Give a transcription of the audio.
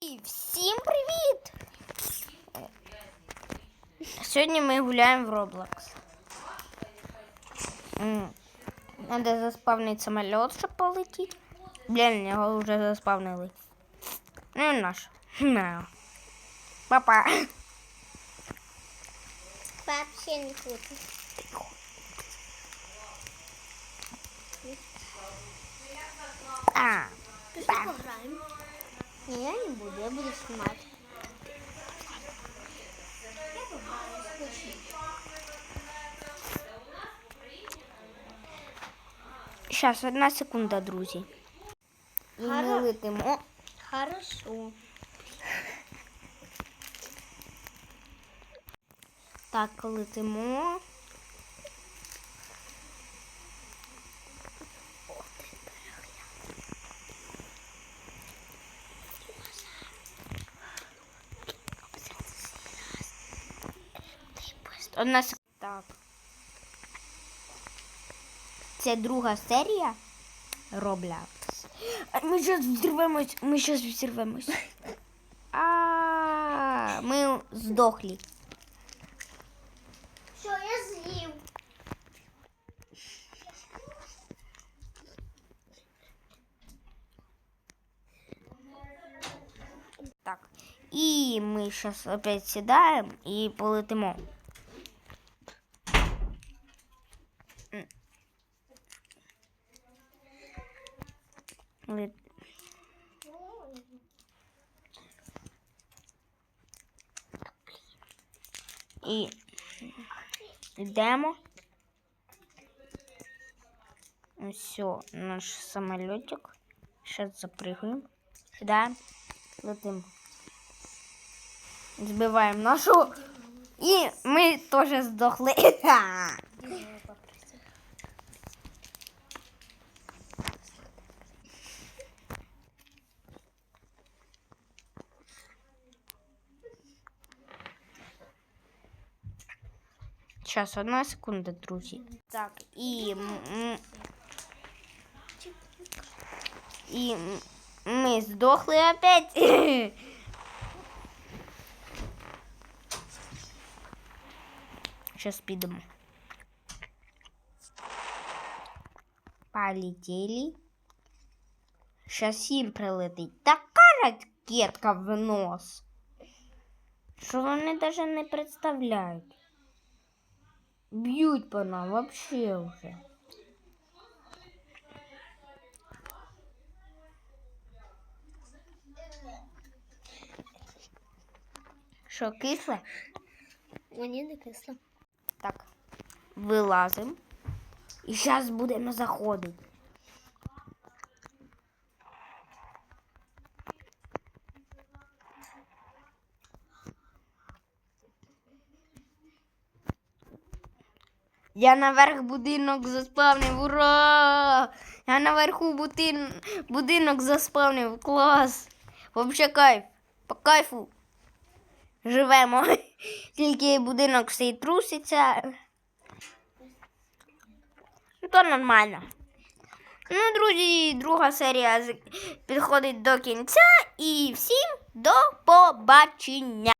І всім привіт! Сьогодні ми гуляємо в Roblox. Надо заспавнити самоліт, щоб полетіти. Блін, його вже заспавнили. Ну і наш. На. Папа. Вообще не круто. А. Пішли пограємо. Ні, я не буду, я буду знімати. Я пограю, скучно. Зараз, одна секунда, друзі. І ми Гарно. летимо. Хорошо. Так, летимо. Одна секунда. Так. Це друга серія Roblox. Ми зараз взірвемось. Ми зараз взірвемось. А, ми здохли. Що, я з'їв? Так. І ми зараз опять сідаємо і полетимо. Лет- І йдемо. Все, наш самолетик. Сейчас запрыгаем. Сідаємо. Летим. Збиваємо нашу. І ми теж здохли. Зараз, одна секунда, друзі. Так, і. м- ми здохли опять. Сейчас підемо. Полетели. Сейчас їм прилетить така ракетка в нос. Що вони навіть не представляють. Б'ють по нам вообще уже. Що, кисло? Мені не кисло. Так, вилазимо. І зараз будемо заходити. Я наверх будинок заспавнив. Ура! Я наверху будин... будинок заспавнив. Клас! Вообще кайф. По кайфу. Живемо. Тільки будинок все труситься. Ну, то нормально. Ну, друзі, друга серія підходить до кінця. І всім до побачення.